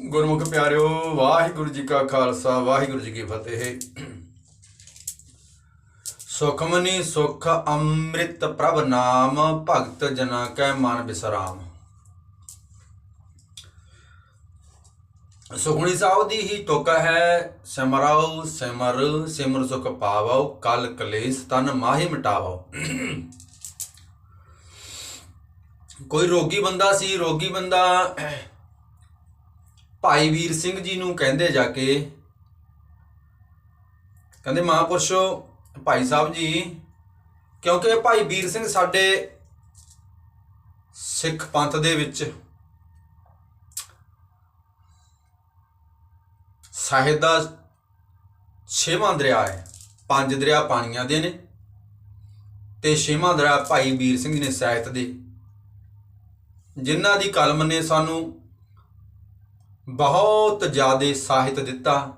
ਗੁਰਮੁਖ ਪਿਆਰਿਓ, ਵਾਹਿਗੁਰੂ ਜੀ ਕਾ ਖਾਲਸਾ, ਵਾਹਿਗੁਰੂ ਜੀ ਕੀ ਫਤਿਹ। ਸੁਖਮਨੀ ਸੁਖ ਅੰਮ੍ਰਿਤ ਪ੍ਰਭ ਨਾਮ, ਭਗਤ ਜਨਾ ਕੈ ਮਨ ਬਿਸਰਾਮ। ਸੁਖਮਨੀ ਸਾਹਿਬ ਦੀ ਹੀ ਤੁਕ ਹੈ ਸਿਮਰਾਉ ਸਿਮਰ ਸਿਮਰ ਸੁਖ ਪਾਵੋ, ਕਲ ਕਲੇਸ਼ ਤਨ ਮਾਹੀ ਮਿਟਾਵੋ। ਕੋਈ ਰੋਗੀ ਬੰਦਾ ਸੀ, ਰੋਗੀ ਬੰਦਾ ਭਾਈ ਵੀਰ ਸਿੰਘ ਜੀ ਨੂੰ ਕਹਿੰਦੇ ਜਾ ਕੇ, ਕਹਿੰਦੇ ਮਹਾਂਪੁਰਸ਼ੋ, ਭਾਈ ਸਾਹਿਬ ਜੀ, ਕਿਉਂਕਿ ਭਾਈ ਵੀਰ ਸਿੰਘ ਸਾਡੇ ਸਿੱਖ ਪੰਥ ਦੇ ਵਿੱਚ ਸਾਹਿਤ ਦਾ ਛੇਵਾਂ ਦਰਿਆ ਹੈ, ਪੰਜ ਦਰਿਆ ਪਾਣੀਆਂ ਦੇ ਨੇ ਤੇ ਛੇਵਾਂ ਦਰਿਆ ਭਾਈ ਵੀਰ ਸਿੰਘ ਜੀ ਨੇ ਸਾਹਿਤ ਦੇ। ਜਿਨ੍ਹਾਂ ਦੀ ਕਲਮ ਨੇ ਸਾਨੂੰ ਬਹੁਤ ਜ਼ਿਆਦਾ ਸਾਹਿਤ ਦਿੱਤਾ,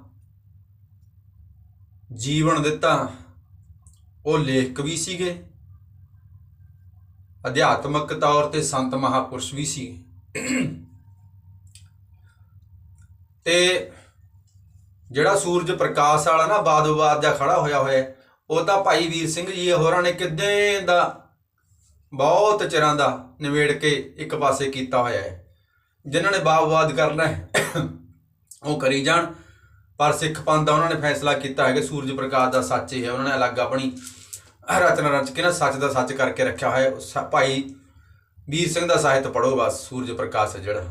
ਜੀਵਨ ਦਿੱਤਾ। ਉਹ ਲੇਖਕ ਵੀ ਸੀਗੇ। ਅਧਿਆਤਮਕ ਤੌਰ ਤੇ ਸੰਤ ਮਹਾਪੁਰਸ਼ ਵੀ ਸੀ। ਤੇ ਜਿਹੜਾ ਸੂਰਜ ਪ੍ਰਕਾਸ਼ ਵਾਲਾ ਨਾ ਬਾਦ-ਬਾਦ ਦਾ ਖੜਾ ਹੋਇਆ ਹੋਇਆ, ਉਹ ਤਾਂ ਭਾਈ ਵੀਰ ਸਿੰਘ ਜੀ ਹੋਰਾਂ ਨੇ ਕਿੱਦਾਂ ਦਾ ਬਹੁਤ ਚਿਰਾਂ ਦਾ ਨਿਵੇੜ ਕੇ ਇੱਕ ਪਾਸੇ ਕੀਤਾ ਹੋਇਆ ਹੈ। ਜਿਨ੍ਹਾਂ ਨੇ ਬਾਬਵਾਦ ਕਰਨਾ ਹੈ, ਉਹ ਕਰੀ ਜਾਣ। ਪਰ ਸਿੱਖ ਪੰਥ ਦਾ ਉਹਨਾਂ ਨੇ ਫੈਸਲਾ ਕੀਤਾ ਹੈ ਕਿ ਸੂਰਜ ਪ੍ਰਕਾਸ਼ ਦਾ ਸੱਚ ਹੀ ਹੈ, ਉਹਨਾਂ ਨੇ ਅਲੱਗ ਆਪਣੀ ਰਚਨਾ ਰਚ ਕੇ ਨਾ ਸੱਚ ਦਾ ਸੱਚ ਕਰਕੇ ਰੱਖਿਆ ਹੋਇਆ ਭਾਈ ਵੀਰ ਸਿੰਘ ਦਾ ਸਾਹਿਤ ਪੜੋ ਬਸ, ਸੂਰਜ ਪ੍ਰਕਾਸ਼ ਹੈ ਜਿਹੜਾ।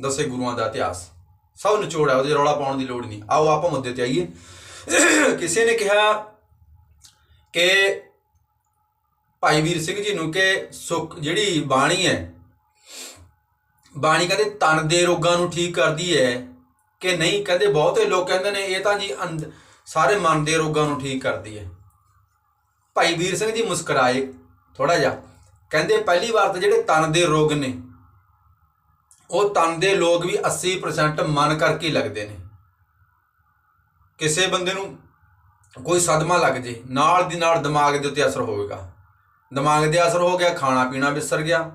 ਦਸੇ ਗੁਰੂਆਂ ਦਾ ਇਤਿਹਾਸ। ਸਭ ਨਿਚੋੜ ਹੈ, ਉਹਦੇ ਰੌਲਾ ਪਾਉਣ ਦੀ ਲੋੜ ਨਹੀਂ। ਆਓ, ਆਪਾਂ ਮੁੱਦੇ ਤੇ ਆਈਏ। ਕਿਸੇ ਨੇ ਕਿਹਾ ਕਿ ਭਾਈ ਵੀਰ ਸਿੰਘ ਜੀ ਨੂੰ ਕਿ ਸੁੱਖ ਜਿਹੜੀ ਬਾਣੀ ਹੈ ਬਾਣੀ ਕਹਿੰਦੇ ਤਨ ਦੇ ਰੋਗਾਂ ਨੂੰ ਠੀਕ ਕਰਦੀ ਹੈ ਕਿ ਨਹੀਂ? ਕਹਿੰਦੇ ਬਹੁਤੇ ਲੋਕ ਕਹਿੰਦੇ ਨੇ, ਇਹ ਤਾਂ ਜੀ ਅੰਦ- ਸਾਰੇ ਮਨ ਦੇ ਰੋਗਾਂ ਨੂੰ ਠੀਕ ਕਰਦੀ ਹੈ। ਭਾਈ ਵੀਰ ਸਿੰਘ ਜੀ ਮੁਸਕਰਾਏ ਥੋੜਾ ਜਿਹਾ। ਕਹਿੰਦੇ ਪਹਿਲੀ ਵਾਰ ਤਾਂ ਜਿਹੜੇ ਤਨ ਦੇ ਰੋਗ ਨੇ, ਉਹ ਤਨ ਦੇ ਲੋਕ ਵੀ 80% ਮਨ ਕਰਕੇ ਲੱਗਦੇ ਨੇ। ਕਿਸੇ ਬੰਦੇ ਨੂੰ ਕੋਈ ਸਦਮਾ ਲੱਗ ਜੇ, ਨਾਲ ਦੀ ਨਾਲ ਦਿਮਾਗ ਦੇ ਉੱਤੇ ਅਸਰ ਹੋਵੇਗਾ। ਦਿਮਾਗ ਦੇ ਅਸਰ ਹੋ ਗਿਆ, ਖਾਣਾ ਪੀਣਾ ਵਿਸਰ ਗਿਆ।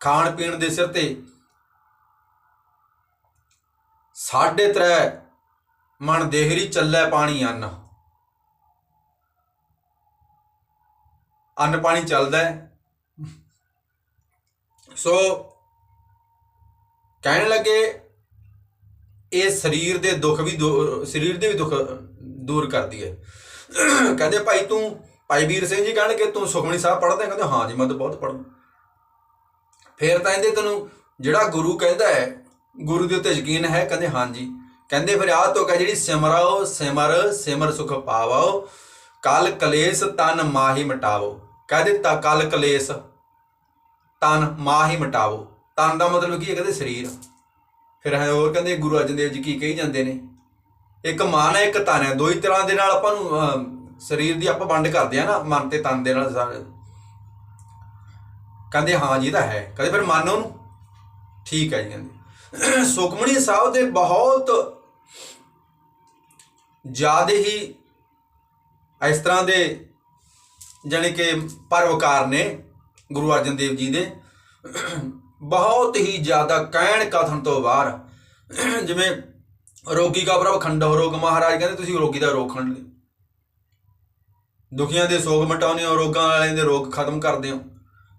ਖਾਣ ਪੀਣ ਦੇ ਸਿਰ ਤੇ ਸਾਢੇ ਤਰੇ ਮਨ ਦੇਹਰੀ ਚੱਲੇ ਪਾਣੀ ਅੰਨ। ਅੰਨ ਪਾਣੀ ਚੱਲਦਾ ਸੋ ਕਹਿਣ ਲੱਗੇ, ਇਹ ਸਰੀਰ ਦੇ ਦੁੱਖ ਵੀ ਦੂ- ਸਰੀਰ ਦੇ ਵੀ ਦੁੱਖ ਦੂਰ ਕਰਦੀ ਹੈ। ਕਹਿੰਦੇ ਭਾਈ ਤੂੰ, ਭਾਈ ਵੀਰ ਸਿੰਘ ਜੀ ਕਹਿਣਗੇ, ਤੂੰ ਸੁਖਮਨੀ ਸਾਹਿਬ ਪੜ੍ਹਦਾ? ਕਹਿੰਦੇ, ਹਾਂ ਜੀ, ਮੈਂ ਤਾਂ ਬਹੁਤ ਪੜ੍ਹਦਾ। ਫੇਰ ਤਾਂ ਇਹਦੇ ਤੈਨੂੰ ਜਿਹੜਾ ਗੁਰੂ ਕਹਿੰਦਾ ਹੈ ਗੁਰੂ ਦੇ ਉੱਤੇ ਯਕੀਨ ਹੈ ਕਹਿੰਦੇ ਹਾਂਜੀ ਕਹਿੰਦੇ ਫਿਰ ਆਹ ਤੋਂ ਕਹ ਜਿਹੜੀ ਸਿਮਰਾਓ ਸਿਮਰ ਸਿਮਰ ਸੁਖ ਪਾਵੋ। ਕਲ ਕਲੇਸ਼ ਤਨ ਮਾਹੀ ਮਟਾਵੋ। ਕਹਿੰਦੇ ਤਾਂ ਕਲ ਕਲੇਸ਼ ਤਨ ਮਾਹੀ ਮਟਾਵੋ। ਤਨ ਦਾ ਮਤਲਬ ਕੀ ਹੈ ਕਹਿੰਦੇ ਸਰੀਰ। ਫਿਰ ਹੈ ਹੋਰ ਕਹਿੰਦੇ ਗੁਰੂ ਅਰਜਨ ਦੇਵ ਜੀ ਕੀ ਕਹੀ ਜਾਂਦੇ ਨੇ? ਇੱਕ ਮਨ ਹੈ ਇੱਕ ਤਨ ਹੈ। ਦੋ ਹੀ ਤਰ੍ਹਾਂ ਦੇ ਨਾਲ ਆਪਾਂ ਨੂੰ ਅਹ, ਸਰੀਰ ਦੀ ਆਪਾਂ ਵੰਡ ਕਰਦੇ ਆ ਨਾ ਮਨ ਤੇ ਤਨ ਦੇ ਨਾਲ ਕਹਿੰਦੇ ਹਾਂ ਜੀ ਤਾਂ ਹੈ। ਕਹਿੰਦੇ ਫਿਰ ਮੰਨ ਉਹਨੂੰ? ਠੀਕ ਹੈ ਜੀ ਕਹਿੰਦੇ। ਸੁਖਮਣੀ ਸਾਹਿਬ ਦੇ ਬਹੁਤ ਜ਼ਿਆਦਾ ਹੀ ਇਸ ਤਰ੍ਹਾਂ ਦੇ ਜਾਣੀ ਕਿ ਪਰਵਕਾਰ ਨੇ ਗੁਰੂ ਅਰਜਨ ਦੇਵ ਜੀ ਦੇ ਬਹੁਤ ਹੀ ਜ਼ਿਆਦਾ ਕਹਿਣ ਕਥਨ ਤੋਂ ਬਾਹਰ ਜਿਵੇਂ ਰੋਗੀ ਕਾ ਪ੍ਰਭ ਖੰਡੋ ਰੋਗ ਮਹਾਰਾਜ ਕਹਿੰਦੇ ਤੁਸੀਂ ਰੋਗੀ ਦਾ ਰੋਗ ਖੰਡ ਲਿਓ। ਦੁਖੀਆਂ ਦੇ ਸੋਗ ਮਟਾਉਂਦੇ ਹੋ, ਰੋਗਾਂ ਵਾਲਿਆਂ ਦੇ ਰੋਗ ਖਤਮ ਕਰਦੇ ਹੋ।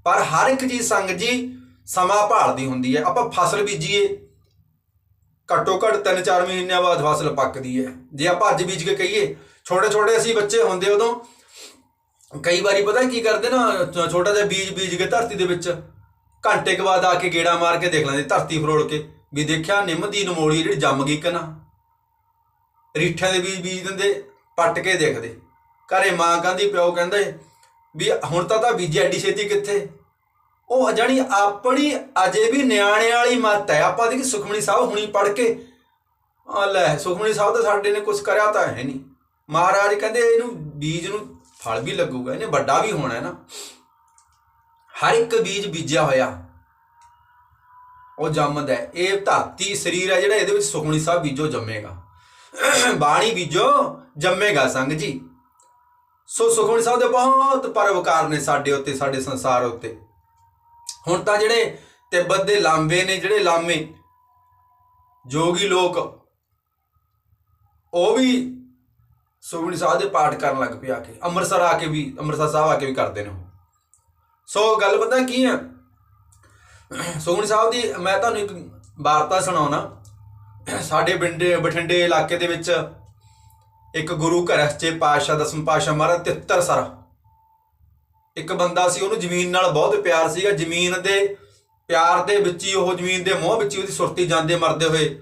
ਪਰ ਹਰ ਇੱਕ ਚੀਜ਼ ਸੰਗ ਜੀ ਸਮਾਂ ਭਾਲਦੀ ਹੁੰਦੀ ਹੈ। ਆਪਾਂ ਫਸਲ ਬੀਜੀਏ ਘੱਟੋ ਘੱਟ 3-4 ਮਹੀਨਿਆਂ ਬਾਅਦ ਫਸਲ ਪੱਕਦੀ ਹੈ। ਜੇ ਆਪਾਂ ਅੱਜ ਬੀਜ ਕੇ ਕਹੀਏ, ਛੋਟੇ ਛੋਟੇ ਅਸੀਂ ਬੱਚੇ ਹੁੰਦੇ ਉਦੋਂ, ਕਈ ਵਾਰੀ ਪਤਾ ਕੀ ਕਰਦੇ ਨਾ ਛੋਟਾ ਜਿਹਾ ਬੀਜ ਬੀਜ ਕੇ ਧਰਤੀ ਦੇ ਵਿੱਚ, ਘੰਟੇ ਕੁ ਬਾਅਦ ਆ ਕੇ ਗੇੜਾ ਮਾਰ ਕੇ ਦੇਖ ਲੈਂਦੇ, ਧਰਤੀ ਫਰੋੜ ਕੇ, ਵੀ ਦੇਖਿਆ ਨਿੰਮ ਦੀ ਨਮੋਲੀ ਜਿਹੜੀ ਜੰਮ ਗਈ ਕਿ ਨਾ। ਰੀਠਿਆਂ ਦੇ ਬੀਜ ਬੀਜ ਦਿੰਦੇ, ਪੱਟ ਕੇ ਦੇਖਦੇ। ਘਰੇ ਮਾਂ ਕਹਿੰਦੀ, ਪਿਓ ਕਹਿੰਦੇ, ਵੀ ਹੁਣ ਤਾਂ ਤਾਂ ਬੀਜੀ ਐਡੀ ਛੇਤੀ ਕਿੱਥੇ? ਉਹ ਜਾਣੀ ਆਪਣੀ ਅਜੇ ਵੀ ਨਿਆਣੇ ਵਾਲੀ ਮਤ ਹੈ। ਆਪਾਂ ਦੀ ਸੁਖਮਣੀ ਸਾਹਿਬ ਹੁਣੀ ਪੜ ਕੇ, ਆ ਲੈ ਸੁਖਮਣੀ ਸਾਹਿਬ ਤਾਂ ਸਾਡੇ ਨੇ ਕੁਝ ਕਰਿਆ ਤਾਂ ਹੈ ਨਹੀਂ। ਮਹਾਰਾਜ ਕਹਿੰਦੇ ਇਹਨੂੰ ਬੀਜ ਨੂੰ ਫਲ ਵੀ ਲੱਗੂਗਾ, ਇਹਨੇ ਵੱਡਾ ਵੀ ਹੋਣਾ ਹੈ ਨਾ। ਹਰ ਇੱਕ ਬੀਜ ਬੀਜਿਆ ਹੋਇਆ। ਉਹ ਜੰਮਦਾ ਹੈ। ਇਹ ਧਾਤੀ ਸਰੀਰ ਹੈ ਜਿਹੜਾ ਇਹਦੇ ਵਿੱਚ ਸੁਖਮਣੀ ਸਾਹਿਬ ਬੀਜੋ, ਜੰਮੇਗਾ। ਬਾਣੀ ਬੀਜੋ, ਜੰਮੇਗਾ ਸੰਗ ਜੀ। ਸੋ ਸੁਖਮਣੀ ਸਾਹਿਬ ਦੇ ਬਹੁਤ ਪਰਵਕਾਰ ਨੇ ਸਾਡੇ ਉੱਤੇ, ਸਾਡੇ ਸੰਸਾਰ ਉੱਤੇ। ਹੁਣ ਤਾਂ ਜਿਹੜੇ ਤਿੱਬਤ ਦੇ ਲਾਂਬੇ ਨੇ, ਜਿਹੜੇ ਲਾਮੇ ਜੋਗੀ ਲੋਕ, ਉਹ ਵੀ ਸੁਖਮਨੀ ਸਾਹਿਬ ਦੇ ਪਾਠ ਕਰਨ ਲੱਗ ਪਏ ਆ ਕੇ, ਅੰਮ੍ਰਿਤਸਰ ਆ ਕੇ ਵੀ, ਅੰਮ੍ਰਿਤਸਰ ਸਾਹਿਬ ਆ ਕੇ ਵੀ ਕਰਦੇ ਨੇ ਉਹ। ਸੋ ਗੱਲ ਪਤਾ ਕੀ ਆ? ਸੁਖਮਨੀ ਸਾਹਿਬ ਦੀ, ਮੈਂ ਤੁਹਾਨੂੰ ਇੱਕ ਵਾਰਤਾ ਸੁਣਾਉਣਾ। ਸਾਡੇ ਬਿੰਡੇ ਬਠਿੰਡੇ ਇਲਾਕੇ ਦੇ ਵਿੱਚ ਇੱਕ ਗੁਰੂ ਘਰ ਸੱਚੇ ਪਾਤਸ਼ਾਹ, ਦਸਮ ਪਾਤਸ਼ਾਹ ਮਹਾਰਾਜ ਤਿੱਤਰ ਸਰ। ਇੱਕ ਬੰਦਾ ਸੀ ਉਹਨੂੰ ਜ਼ਮੀਨ ਨਾਲ ਬਹੁਤ ਪਿਆਰ ਸੀਗਾ। ਜ਼ਮੀਨ ਦੇ ਪਿਆਰ ਦੇ ਵਿੱਚ ਹੀ ਉਹ ਜ਼ਮੀਨ ਦੇ ਮੋਹ ਵਿੱਚ ਹੀ ਉਹਦੀ ਸੁਰਤੀ ਜਾਂਦੇ ਮਰਦੇ ਹੋਏ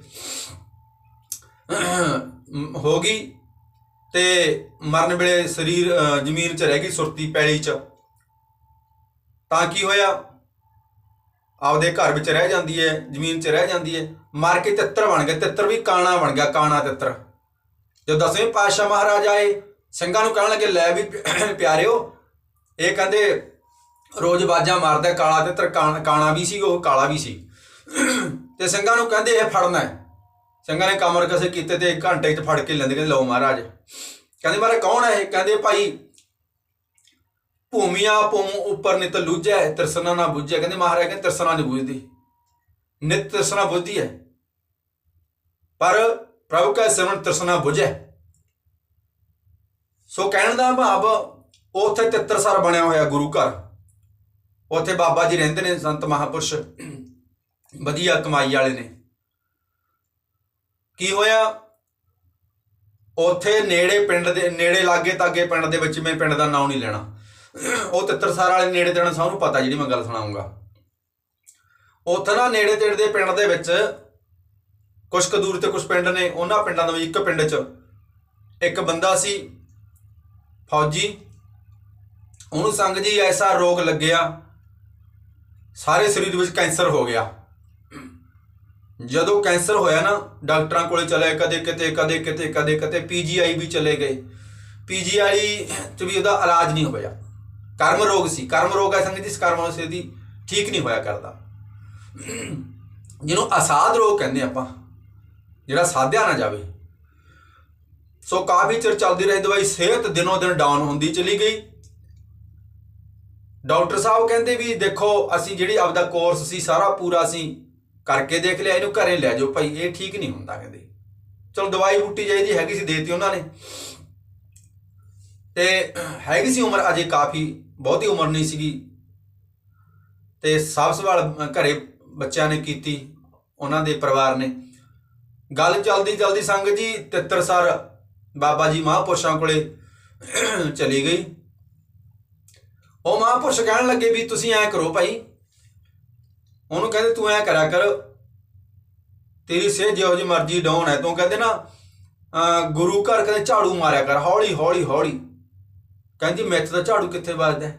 ਹੋ ਗਈ ਤੇ ਮਰਨ ਵੇਲੇ ਸਰੀਰ ਅ, ਜ਼ਮੀਨ 'ਚ ਰਹਿ ਗਈ ਸੁਰਤੀ ਪੈਲੀ 'ਚ। ਤਾਂ ਕੀ ਹੋਇਆ? ਆਪਦੇ ਘਰ ਵਿੱਚ ਰਹਿ ਜਾਂਦੀ ਹੈ ਜ਼ਮੀਨ 'ਚ ਰਹਿ ਜਾਂਦੀ ਹੈ। ਮਰ ਕੇ ਤਿੱਤਰ ਬਣ ਗਿਆ ਤਿੱਤਰ ਵੀ ਕਾਣਾ ਬਣ ਗਿਆ ਕਾਣਾ ਤਿੱਤਰ। ਜਦੋਂ ਦਸਵੇਂ ਪਾਤਸ਼ਾਹ ਮਹਾਰਾਜ ਆਏ ਸਿੰਘਾਂ ਨੂੰ ਕਹਿਣ ਲੱਗੇ ਲੈ ਵੀ ਪਿਆਰਿਓ ਇਹ ਕਹਿੰਦੇ ਰੋਜ਼ ਬਾਜਾਂ ਮਾਰਦਾ, ਕਾਲਾ ਤੇ ਕਾਣ- ਕਾਣਾ ਵੀ ਸੀ, ਉਹ ਕਾਲਾ ਵੀ ਸੀ। ਤੇ ਸਿੰਘਾਂ ਨੂੰ ਕਹਿੰਦੇ ਇਹ ਫੜਨਾ ਹੈ। ਸਿੰਘਾਂ ਨੇ ਕਮਰ ਕਸੇ ਕੀਤੇ ਤੇ ਇੱਕ ਘੰਟੇ 'ਚ ਫੜ ਕੇ ਲੈਂਦੇ, ਕਹਿੰਦੇ ਲਓ ਮਹਾਰਾਜ। ਕਹਿੰਦੇ ਮਹਾਰਾਜ ਕੌਣ ਹੈ ਇਹ? ਕਹਿੰਦੇ ਭਾਈ ਭੂਮੀਆਂ ਭੂਮ ਉੱਪਰ ਨਿਤ ਲੂਜੈ ਤਰਸਨਾ ਨਾ ਬੁੱਝੈ। ਕਹਿੰਦੇ ਮਹਾਰਾਜ ਕਹਿੰਦੇ ਤਰਸਨਾ ਨਹੀਂ ਬੁੱਝਦੀ। ਨਿਤ ਤਿਰਸਨਾ ਬੁੱਝਦੀ ਹੈ। ਪਰ ਪ੍ਰਭੂ ਕਾ ਸਿਮਰਨ ਤਿਰਸਨਾ ਬੁੱਝੈ। ਸੋ ਕਹਿਣ ਦਾ ਭਾਵ ਉੱਥੇ ਤਿੱਤਰਸਰ ਬਣਿਆ ਹੋਇਆ ਗੁਰੂ ਘਰ। ਉੱਥੇ ਬਾਬਾ ਜੀ ਰਹਿੰਦੇ ਨੇ, ਸੰਤ ਮਹਾਪੁਰਸ਼। ਵਧੀਆ ਕਮਾਈ ਵਾਲੇ ਨੇ। ਕੀ ਹੋਇਆ? ਉੱਥੇ ਨੇੜੇ ਪਿੰਡ ਦੇ, ਨੇੜੇ ਲਾਗੇ ਤਾਗੇ ਪਿੰਡ ਦੇ ਵਿੱਚ ਮੈਂ ਪਿੰਡ ਦਾ ਨਾਮ ਨਹੀਂ ਲੈਣਾ। ਉਹ ਤਿੱਤਰਸਰ ਵਾਲੇ ਨੇੜੇ ਦੇਣਾ ਸਭ ਨੂੰ ਪਤਾ ਜਿਹੜੀ ਮੈਂ ਗੱਲ ਸੁਣਾਉਂਗਾ। ਉੱਥੇ ਨਾ ਨੇੜੇ ਤੇੜੇ ਦੇ ਪਿੰਡ ਦੇ ਵਿੱਚ ਕੁਝ ਕੁ ਦੂਰ ਤੇ ਕੁਝ ਪਿੰਡ ਨੇ, ਉਹਨਾਂ ਪਿੰਡਾਂ ਦੇ ਵਿੱਚ ਇੱਕ ਪਿੰਡ 'ਚ ਇੱਕ ਬੰਦਾ ਸੀ, ਫੌਜੀ। ਉਹਨੂੰ ਸੰਗ ਜੀ ਐਸਾ ਰੋਗ ਲੱਗਿਆ, ਸਾਰੇ ਸਰੀਰ ਵਿੱਚ ਕੈਂਸਰ ਹੋ ਗਿਆ। ਜਦੋਂ ਕੈਂਸਰ ਹੋਇਆ ਨਾ, ਡਾਕਟਰਾਂ ਕੋਲੇ ਚਲੇ, ਕਦੇ ਕਿਤੇ ਕਦੇ ਕਿਤੇ ਕਦੇ ਕਿਤੇ ਪੀਜੀਆਈ ਵੀ ਚਲੇ ਗਏ। ਪੀਜੀਆਈ ਚ ਵੀ ਉਹਦਾ ਇਲਾਜ ਨਹੀਂ ਹੋਇਆ। ਕਰਮ ਰੋਗ ਸੀ। ਕਰਮ ਰੋਗ ਹੈ ਸੰਗਤ ਜੀ, ਇਸ ਕਰਮ ਸੇ ਦੀ ਠੀਕ ਨਹੀਂ ਹੋਇਆ ਕਰਦਾ। ਜਿਹਨੂੰ ਅਸਾਧ ਰੋਗ ਕਹਿੰਦੇ ਆਪਾਂ, ਜਿਹੜਾ ਸਾਧਿਆ ਨਾ ਜਾਵੇ। ਸੋ ਕਾਫੀ ਚਿਰ ਚੱਲਦੀ ਰਹੀ, ਦਵਾਈ ਸਿਹਤ ਦਿਨੋ ਦਿਨ ਡਾਊਨ ਹੁੰਦੀ ਚਲੀ ਗਈ। ਡਾਕਟਰ ਸਾਹਿਬ ਕਹਿੰਦੇ ਵੀ ਦੇਖੋ, ਅਸੀਂ ਜਿਹੜੀ ਆਪਦਾ ਕੋਰਸ ਸੀ, ਸਾਰਾ ਪੂਰਾ ਅਸੀਂ ਕਰਕੇ ਦੇਖ ਲਿਆ, ਇਹਨੂੰ ਘਰੇ ਲੈ ਜਾਓ। ਭਾਈ, ਇਹ ਠੀਕ ਨਹੀਂ ਹੁੰਦਾ ਕਹਿੰਦੇ। ਚਲੋ, ਦਵਾਈ ਬੂਟੀ ਚਾਹੀਦੀ ਹੈਗੀ ਸੀ ਦੇਤੀ ਉਹਨਾਂ ਨੇ। ਤੇ ਹੈਗੀ ਸੀ ਉਮਰ ਅਜੇ ਕਾਫੀ, ਬਹੁਤੀ ਉਮਰ ਨਹੀਂ ਸੀਗੀ। ਤੇ ਸਾਫ਼ ਸਵਾਲ ਘਰੇ ਬੱਚਿਆਂ ਨੇ ਕੀਤੀ, ਉਹਨਾਂ ਦੇ ਪਰਿਵਾਰ ਨੇ। ਗੱਲ ਚੱਲਦੀ, ਚਲਦੀ ਸੰਗਤ ਜੀ ਤਿੱਤਰਸਰ ਬਾਬਾ ਜੀ ਮਹਾਂਪੁਰਸ਼ਾਂ ਕੋਲੇ ਚਲੀ ਗਈ। ਉਹ ਮਹਾਂਪੁਰਸ਼ ਕਹਿਣ ਲੱਗੇ ਵੀ ਤੁਸੀਂ ਐ ਕਰੋ ਭਾਈ। ਉਹਨੂੰ ਕਹਿੰਦੇ, ਤੂੰ ਐ ਕਰਿਆ ਕਰ। ਤੇਰੀ ਸਿਹਤ ਜਿਹੋ ਜਿਹੀ ਮਰਜ਼ੀ ਡਾਊਨ ਹੈ। ਤੂੰ ਕਹਿੰਦੇ ਨਾ, ਅਹ, ਗੁਰੂ ਘਰ ਕਹਿੰਦੇ ਝਾੜੂ ਮਾਰਿਆ ਕਰ। ਹੌਲੀ ਹੌਲੀ ਹੌਲੀ। ਕਹਿੰਦੀ, ਮੈਥ ਦਾ ਝਾੜੂ ਕਿੱਥੇ ਵੱਜਦਾ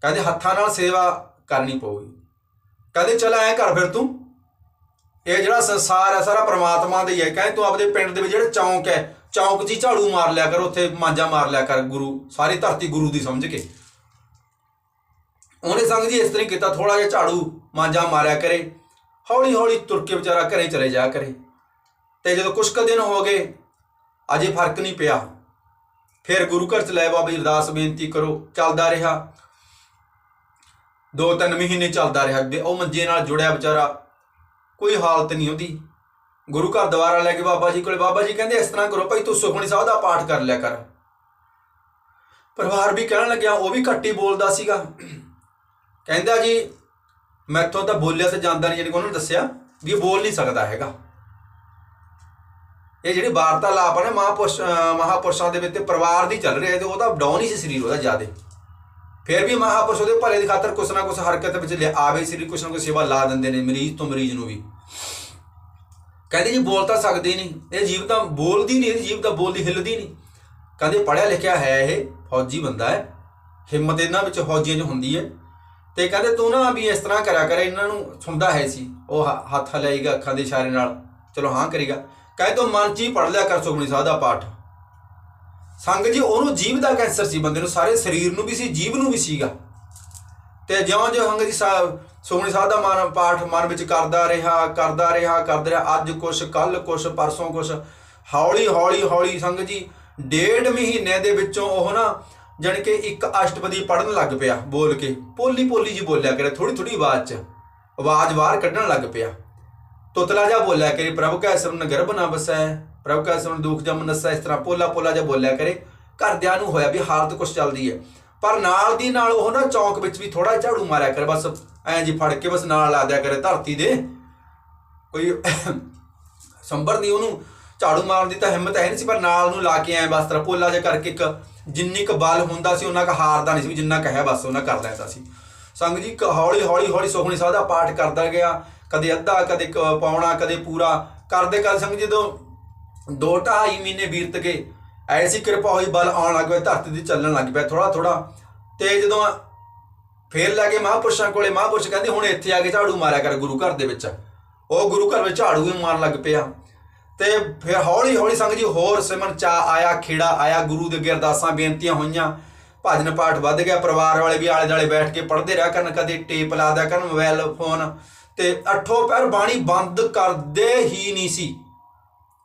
ਕਹਿੰਦੇ, ਹੱਥਾਂ ਨਾਲ ਸੇਵਾ ਕਰਨੀ ਪਊਗੀ। ਕਹਿੰਦੇ, ਚਲ ਐ ਕਰ ਫਿਰ ਤੂੰ। ਇਹ ਜਿਹੜਾ ਸੰਸਾਰ ਹੈ, ਸਾਰਾ ਪ੍ਰਮਾਤਮਾ ਦਾ ਹੀ ਹੈ। ਕਹਿੰਦੇ, ਤੂੰ ਆਪਦੇ ਪਿੰਡ ਦੇ ਵਿੱਚ ਜਿਹੜਾ ਚੌਂਕ ਹੈ, ਚੌਂਕ 'ਚ ਹੀ ਝਾੜੂ ਮਾਰ ਲਿਆ ਕਰ। ਉੱਥੇ ਮਾਂਜਾ ਮਾਰ ਲਿਆ ਕਰ ਗੁਰੂ। ਸਾਰੀ ਧਰਤੀ ਗੁਰੂ ਦੀ ਸਮਝ ਕੇ। ਉਹਨੇ ਸੰਗ ਜੀ ਇਸ ਤਰ੍ਹਾਂ ਹੀ ਕੀਤਾ ਥੋੜਾ ਜਿਹਾ ਝਾੜੂ ਮਾਂਜਾ ਮਾਰਿਆ ਕਰੇ। ਹੌਲੀ ਹੌਲੀ ਤੁਰ ਕੇ ਵਿਚਾਰਾ ਘਰੇ ਚਲੇ ਜਾ ਕਰੇ। ਤੇ ਜਦੋਂ ਕੁਝ ਕੁ ਦਿਨ ਹੋ ਗਏ, ਅਜੇ ਫ਼ਰਕ ਨਹੀਂ ਪਿਆ। ਫਿਰ ਗੁਰੂ ਘਰ ਚ ਲੈ ਬਾਬਾ ਜੀ ਅਰਦਾਸ ਬੇਨਤੀ ਕਰੋ, ਚੱਲਦਾ ਰਿਹਾ। ਦੋ ਤਿੰਨ ਮਹੀਨੇ ਚੱਲਦਾ ਰਿਹਾ। ਅੱਗੇ ਉਹ ਮੰਜੇ ਨਾਲ ਜੁੜਿਆ ਵਿਚਾਰਾ, ਕੋਈ ਹਾਲਤ ਨਹੀਂ ਉਹਦੀ। ਗੁਰੂ ਘਰ ਦੁਆਰਾ ਲੈ ਕੇ ਬਾਬਾ ਜੀ ਕੋਲੇ, ਬਾਬਾ ਜੀ ਕਹਿੰਦੇ ਇਸ ਤਰ੍ਹਾਂ ਕਰੋ, ਭਾਈ ਤੂੰ ਸੁਖਮਨੀ ਸਾਹਿਬ ਦਾ ਪਾਠ ਕਰ ਲਿਆ ਕਰ। ਪਰਿਵਾਰ ਵੀ ਕਹਿਣ ਲੱਗਿਆ, ਉਹ ਵੀ ਘੱਟ ਹੀ ਬੋਲਦਾ ਸੀਗਾ। ਕਹਿੰਦਾ ਜੀ ਮੈਥੋਂ ਤਾਂ ਬੋਲਿਆ ਤੇ ਜਾਂਦਾ ਨਹੀਂ ਜਾਨੀ ਕਿ ਉਹਨਾਂ ਦੱਸਿਆ ਵੀ ਇਹ ਬੋਲ ਨਹੀਂ ਸਕਦਾ ਹੈਗਾ। ਇਹ ਜਿਹੜੀ ਵਾਰਤਾਲਾਪ ਹੈ ਨਾ, ਮਹਾਪੁਰਸ਼ ਮਹਾਪੁਰਸ਼ਾਂ ਦੇ ਵਿੱਚ ਪਰਿਵਾਰ ਦੀ ਚੱਲ ਰਹੀ ਹੈ ਤੇ ਉਹਦਾ ਡਾਊਨ ਹੀ ਸੀ ਸਰੀਰ ਉਹਦਾ ਜ਼ਿਆਦੇ। ਫਿਰ ਵੀ ਮਹਾਪੁਰਸ਼ ਉਹਦੇ ਭਲੇ ਦੀ ਖਾਤਰ ਕੁਛ ਨਾ ਕੁਛ ਹਰਕਤ ਵਿੱਚ ਲਿਆ ਆਵੇ ਸਰੀਰ ਕੁਛ ਨਾ ਕੁਛ ਸੇਵਾ ਲਾ ਦਿੰਦੇ ਨੇ, ਮਰੀਜ਼ ਤੋਂ ਮਰੀਜ਼ ਨੂੰ ਵੀ। ਕਹਿੰਦੇ ਜੀ, ਬੋਲ ਤਾਂ ਸਕਦੇ ਨਹੀਂ। ਇਹ ਜੀਵ ਤਾਂ ਬੋਲਦੀ ਨਹੀਂ, ਇਹ ਜੀਵ ਤਾਂ ਬੋਲਦੀ ਹਿੱਲਦੀ ਨਹੀਂ। ਕਹਿੰਦੇ ਪੜਿਆ ਲਿਖਿਆ ਹੈ ਇਹ, ਫੌਜੀ ਬੰਦਾ ਹੈ। ਹਿੰਮਤ ਇਹਨਾਂ ਵਿੱਚ ਫੌਜੀਆਂ 'ਚ ਹੁੰਦੀ ਹੈ। ਤੇ ਕਹਿੰਦੇ ਤੂੰ ਨਾ ਵੀ ਇਸ ਤਰ੍ਹਾਂ ਕਰਿਆ ਕਰ, ਇਹਨਾਂ ਨੂੰ ਸੁਣਦਾ ਹੈ ਸੀ। ਉਹ ਹ- ਹੱਥ ਹਲਾਏਗਾ ਅੱਖਾਂ ਦੇ ਇਸ਼ਾਰੇ ਨਾਲ। ਚਲੋ ਹਾਂ ਕਰੇਗਾ। ਕਹਿੰਦੇ ਤੂੰ ਮਨ 'ਚ ਹੀ ਪੜ ਲਿਆ ਕਰ ਸੁਖਮਨੀ ਸਾਹਿਬ ਦਾ ਪਾਠ। ਸੰਗ ਜੀ, ਉਹਨੂੰ ਜੀਭ ਦਾ ਕੈਂਸਰ ਸੀ ਬੰਦੇ ਨੂੰ, ਸਾਰੇ ਸਰੀਰ ਨੂੰ ਵੀ ਸੀ ਜੀਵ ਨੂੰ ਵੀ ਸੀਗਾ। ਤੇ ਜਿਉਂ ਜਿਉਂ ਹੰਗ ਜੀ ਸਾਹਿਬ ਸੁਖਮਨੀ ਸਾਹਿਬ ਦਾ ਮਨ ਪਾਠ ਮਨ ਵਿੱਚ ਕਰਦਾ ਰਿਹਾ ਕਰਦਾ ਰਿਹਾ ਕਰਦਾ ਰਿਹਾ, ਅੱਜ ਕੁਛ ਕੱਲ ਕੁਛ, ਪਰਸੋਂ ਕੁਛ ਹੌਲੀ ਹੌਲੀ ਹੌਲੀ ਸੰਗ ਜੀ, ਡੇਢ ਮਹੀਨੇ ਦੇ ਵਿੱਚੋਂ ਉਹ ਨਾ ਜਾਣੀ ਕਿ ਇੱਕ ਅਸ਼ਟਪਦੀ ਪੜਨ ਲੱਗ ਪਿਆ ਬੋਲ ਕੇ। ਪੋਲੀ ਪੋਲੀ ਜੀ ਬੋਲਿਆ ਕਰੇ ਥੋੜੀ ਥੋੜੀ ਆਵਾਜ਼ 'ਚ। ਆਵਾਜ਼ ਬਾਹਰ ਕੱਢਣ ਲੱਗ ਪਿਆ। ਤੁਤਲਾ ਜਾ ਬੋਲਿਆ ਕਰੇ, ਪ੍ਰਭੂ ਕੈ ਸਿਮਰਨ ਗਰਭ ਨਾ ਬਸੈ ਪ੍ਰਭੂ ਕੈ ਸਿਮਰਨ ਦੁਖ ਜਮ ਨਸੈ, ਇਸ ਤਰ੍ਹਾਂ ਪੋਲਾ ਪੋਲਾ ਜਾ ਬੋਲਿਆ ਕਰੇ। ਘਰਦਿਆਂ ਨੂੰ ਹੋਇਆ ਵੀ ਹਾਲਤ ਕੁਛ ਚੱਲਦੀ ਹੈ ਪਰ ਨਾਲ ਦੀ ਨਾਲ ਉਹ ਨਾ ਚੌਂਕ ਵਿੱਚ ਵੀ ਥੋੜਾ ਝਾੜੂ ਮਾਰਿਆ ਕਰ, ਬਸ ਐਂ ਜੀ ਫੜ ਕੇ ਬਸ ਨਾਲ ਲਾ ਦਿਆ ਕਰੇ ਧਰਤੀ ਦੇ। ਕੋਈ ਸੰਭਰ ਨਹੀਂ ਉਹਨੂੰ। ਝਾੜੂ ਮਾਰਨ ਦੀ ਤਾਂ ਹਿੰਮਤ ਹੈ ਨਹੀਂ ਸੀ, ਪਰ ਨਾਲ ਨੂੰ ਲਾ ਕੇ ਐ ਬਸ ਤਰ ਪੋਲਾ ਜਿਹਾ ਕਰਕੇ ਇੱਕ ਜਿੰਨੀ ਕ ਬਲ ਹੁੰਦਾ ਸੀ, ਉਹਨਾਂ ਕ ਹਾਰਦਾ ਨਹੀਂ ਸੀ, ਵੀ ਜਿੰਨਾ ਕਹਿਆ ਬਸ, ਉਹਨਾਂ ਕਰ ਲੈਂਦਾ ਸੀ। ਸੰਗ ਜੀ ਹੌਲੀ ਹੌਲੀ ਹੌਲੀ ਸੁਖਮਨੀ ਸਾਹਿਬ ਦਾ ਪਾਠ ਕਰਦਾ ਗਿਆ, ਕਦੇ ਅੱਧਾ, ਕਦੇ ਪਾਉਣਾ ਕਦੇ ਪੂਰਾ। ਕਰਦੇ ਕਰ ਸੰਗ ਜੀ, ਜਦੋਂ ਦੋ ਢਾਈ ਮਹੀਨੇ ਬੀਤ ਗਏ, ਐਸੀ ਕਿਰਪਾ ਹੋਈ, ਬਲ ਆਉਣ ਲੱਗ ਪਿਆ ਧਰਤੀ ਦੀ ਚੱਲਣ ਲੱਗ ਪਿਆ ਥੋੜਾ ਥੋੜਾ ਤੇ ਜਦੋਂ ਫੇਰ ਲੈ ਕੇ ਮਹਾਂਪੁਰਸ਼ਾਂ ਕੋਲੇ, ਮਹਾਪੁਰਸ਼ ਕਹਿੰਦੇ, ਹੁਣ ਇੱਥੇ ਆ ਕੇ ਝਾੜੂ ਮਾਰਿਆ ਕਰ ਗੁਰੂ ਘਰ ਦੇ ਵਿੱਚ। ਉਹ ਗੁਰੂ ਘਰ ਵਿੱਚ ਝਾੜੂ ਵੀ ਮਾਰਨ ਲੱਗ ਪਿਆ। ਤੇ ਫਿਰ ਹੌਲੀ ਹੌਲੀ ਸੰਗ ਜੀ ਹੋਰ ਸਿਮਰਨ ਚਾ ਆਇਆ, ਖੇੜਾ ਆਇਆ, ਗੁਰੂ ਦੇ ਅੱਗੇ ਅਰਦਾਸਾਂ ਬੇਨਤੀਆਂ ਹੋਈਆਂ। ਭਜਨ ਪਾਠ ਵੱਧ ਗਿਆ, ਪਰਿਵਾਰ ਵਾਲੇ ਵੀ ਆਲੇ ਦੁਆਲੇ ਬੈਠ ਕੇ ਪੜ੍ਹਦੇ ਰਿਹਾ ਕਰਨ, ਕਦੇ ਟੇਪ ਲਾ ਦਿਆ ਕਰਨ ਮੋਬਾਈਲ ਫੋਨ ਤੇ ਅੱਠੋਂ ਪੈਰ ਬਾਣੀ ਬੰਦ ਕਰਦੇ ਹੀ ਨਹੀਂ ਸੀ।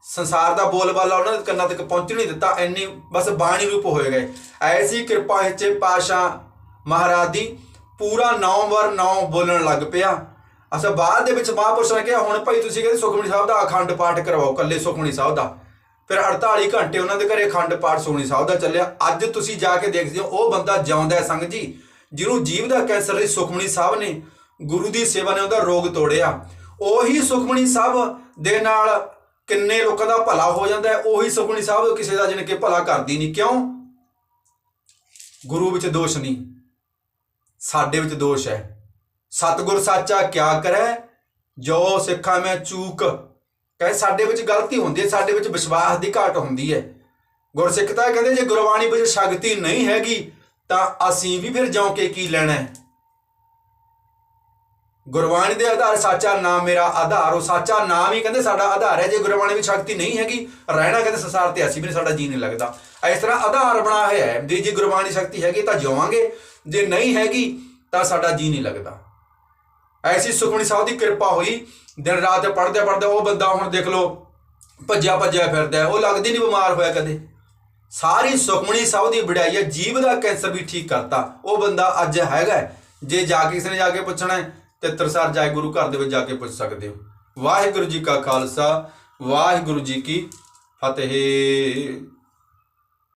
ਸੰਸਾਰ ਦਾ ਬੋਲਬਾਲਾ ਉਹਨਾਂ ਦੇ ਕੰਨਾਂ ਤੱਕ ਪਹੁੰਚ ਨਹੀਂ ਦਿੱਤਾ, ਇੰਨੀ ਬਸ ਬਾਣੀ ਰੂਪ ਹੋਏ ਗਏ। ਐਸੀ ਕਿਰਪਾ ਵਿੱਚ ਪਾਸ਼ਾ ਮਹਾਰਾਜ ਦੀ, ਪੂਰਾ ਨੌ ਵਾਰ ਨੌ ਬੋਲਣ ਲੱਗ ਪਿਆ। ਅਸਾਂ ਬਾਅਦ ਦੇ ਵਿੱਚ ਮਹਾਂਪੁਰਸ਼ਾਂ ਨੇ ਕਿਹਾ, ਹੁਣ ਭਾਈ ਤੁਸੀਂ ਕਹਿੰਦੇ ਸੁਖਮਨੀ ਸਾਹਿਬ ਦਾ ਅਖੰਡ ਪਾਠ ਕਰਵਾਓ ਕੱਲੇ ਸੁਖਮਨੀ ਸਾਹਿਬ ਦਾ। ਫਿਰ 48 ਘੰਟੇ ਉਹਨਾਂ ਦੇ ਘਰੇ ਅਖੰਡ ਪਾਠ ਸੁਖਮਨੀ ਸਾਹਿਬ ਦਾ ਚੱਲਿਆ। ਅੱਜ ਤੁਸੀਂ ਜਾ ਕੇ ਦੇਖਦੇ ਹੋ, ਉਹ ਬੰਦਾ ਜਿਉਂਦਾ ਹੈ ਸੰਗ ਜੀ, ਜਿਹਨੂੰ ਜੀਵ ਦਾ ਕੈਂਸਰ ਸੀ ਸੁਖਮਨੀ ਸਾਹਿਬ ਨੇ, ਗੁਰੂ ਦੀ ਸੇਵਾ ਨੇ ਉਹਦਾ ਰੋਗ ਤੋੜਿਆ। ਉਹੀ ਸੁਖਮਨੀ ਸਾਹਿਬ ਦੇ ਨਾਲ ਕਿੰਨੇ ਲੋਕਾਂ ਦਾ ਭਲਾ ਹੋ ਜਾਂਦਾ ਹੈ, ਉਹੀ ਸੁਖਮਨੀ ਸਾਹਿਬ ਕਿਸੇ ਦਾ ਜਿਨ ਕੇ ਭਲਾ ਕਰਦੀ ਨਹੀਂ। ਕਿਉਂ? ਗੁਰੂ ਵਿੱਚ ਦੋਸ਼ ਨਹੀਂ। ਸਾਡੇ ਵਿੱਚ ਦੋਸ਼ ਹੈ। ਸਤਗੁਰ ਸਾਚਾ ਕਿਆ ਕਰੈ, ਜੋ ਸਿੱਖਾਂ ਮੈਂ ਚੂਕ। ਕਹੇ ਸਾਡੇ ਵਿੱਚ ਗਲਤੀ ਹੁੰਦੀ ਹੈ, ਸਾਡੇ ਵਿੱਚ ਵਿਸ਼ਵਾਸ ਦੀ ਘਾਟ ਹੁੰਦੀ ਹੈ। ਗੁਰਸਿੱਖ ਤਾਂ ਕਹਿੰਦੇ, ਜੇ ਗੁਰਬਾਣੀ ਵਿੱਚ ਸ਼ਕਤੀ ਨਹੀਂ ਹੈਗੀ, ਤਾਂ ਅਸੀਂ ਵੀ ਫਿਰ ਜਿਉਂ ਕੇ ਕੀ ਲੈਣਾ ਹੈ? ਗੁਰਬਾਣੀ ਦੇ ਆਧਾਰ ਸਾਚਾ ਨਾਮ ਮੇਰਾ ਆਧਾਰ, ਉਹ ਸਾਚਾ ਨਾਮ ਹੀ ਕਹਿੰਦੇ ਸਾਡਾ ਆਧਾਰ ਹੈ। ਜੇ ਗੁਰਬਾਣੀ ਵਿੱਚ ਸ਼ਕਤੀ ਨਹੀਂ ਹੈਗੀ, ਰਹਿਣਾ ਕਹਿੰਦੇ ਸੰਸਾਰ ਤੇ ਅਸੀਂ ਵੀ ਨਹੀਂ, ਸਾਡਾ ਜੀ ਨਹੀਂ ਲੱਗਦਾ। ਇਸ ਤਰ੍ਹਾਂ ਆਧਾਰ ਬਣਾ ਹੋਇਆ ਹੈ। ਜੇ ਜੇ ਗੁਰਬਾਣੀ ਸ਼ਕਤੀ ਹੈਗੀ ਤਾਂ ਜਿਵਾਂਗੇ ਜੇ ਨਹੀਂ ਹੈਗੀ ਤਾਂ ਸਾਡਾ ਜੀ ਨਹੀਂ ਲੱਗਦਾ। ਐਸੀ ਸੁਖਮਨੀ ਸਾਹਿਬ ਦੀ ਕਿਰਪਾ ਹੋਈ, ਦਿਨ ਰਾਤ ਪੜਦੇ ਪੜਦੇ ਉਹ ਬੰਦਾ ਹੁਣ ਦੇਖ ਲਓ ਭੱਜਿਆ ਭੱਜਿਆ ਫਿਰਦਾ ਉਹ ਲੱਗਦੀ ਨਹੀਂ ਬਿਮਾਰ ਹੋਇਆ ਕਦੇ। ਸਾਰੀ ਸੁਖਮਨੀ ਸਾਹਿਬ ਦੀ ਵਡਿਆਈ ਹੈ ਜੀਵ ਦਾ ਕੈਂਸਰ ਵੀ ਠੀਕ ਕਰਤਾ। ਉਹ ਬੰਦਾ ਅੱਜ ਹੈਗਾ ਜੇ ਜਾ ਕੇ ਕਿਸੇ ਨੇ ਜਾ ਕੇ ਪੁੱਛਣਾ ਹੈ ਤੇ ਤਰਸਾਰ ਜਾਏ ਗੁਰੂ ਘਰ ਦੇ ਵਿੱਚ ਜਾ ਕੇ ਪੁੱਛ ਸਕਦੇ ਹੋ। ਵਾਹਿਗੁਰੂ ਜੀ ਕਾ ਖਾਲਸਾ, ਵਾਹਿਗੁਰੂ ਜੀ ਕੀ ਫਤਿਹ।